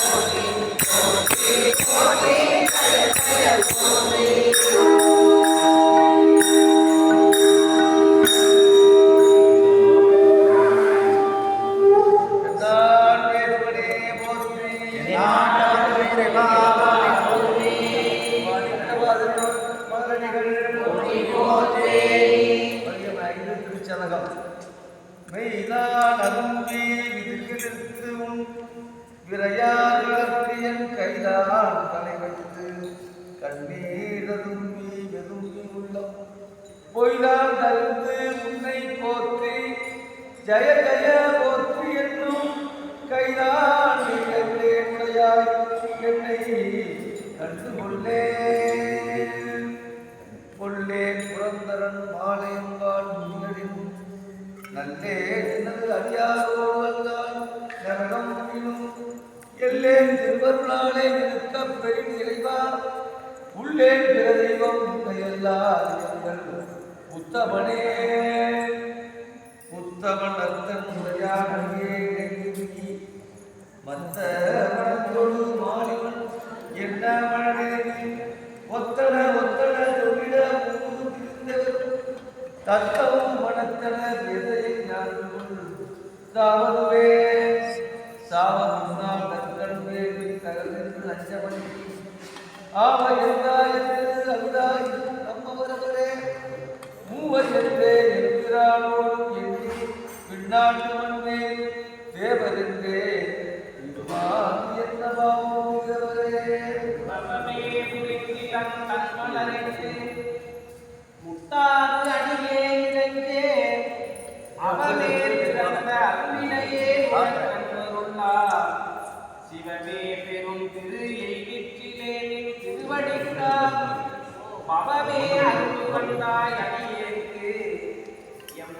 Thank you. விரையார்களுக்கு என் கைதான் தலை வைத்து கண்ணீரதும் வெதும்பி உள்ளம். பொய்தான் தருந்து உன்னை போற்றி ஜய ஜய போற்றி என்னும் கைதான் உடையாய். என்னை கண்டு கொள்ளே திருவருளாலே நிற்க பெரும் இறைவா. உள்ளே பிற தெய்வம் உன்னையல்லால் எங்கள் உத்தமனே உத்தமன் அத்தன் உரையாடியே நெருங்கி மத்த மனத்தொடு மாலிவன் என்ன மனதே ஒத்தன ஒத்தன தொழில தத்தவும் மனத்தன வேதையை நான் தாவதுவே. சாவதுனால் தகவல் அஞ்சமணி ஆவ என்றாயிரு அந்தாயிரு நம்மவரவரே மூவர் என்றே என்கிறானோடும் எண்ணி விண்ணாட்டு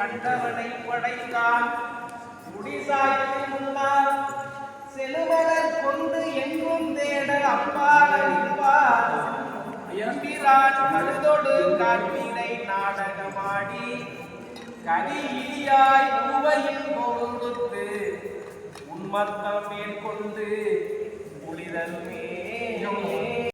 கண்டவனை படைத்தான். முடிசாய்த்து முன்னார் செலுமலர் கொண்டு எங்கும் தேட அப்பால் அழிப்பார் எம்பிரான் கழுதொடு காட்டினை நாடகமாடி. கலியாய் உருவையில் பொருந்துத்து உன்மத்தம் மேற்கொண்டு உளிதல் மே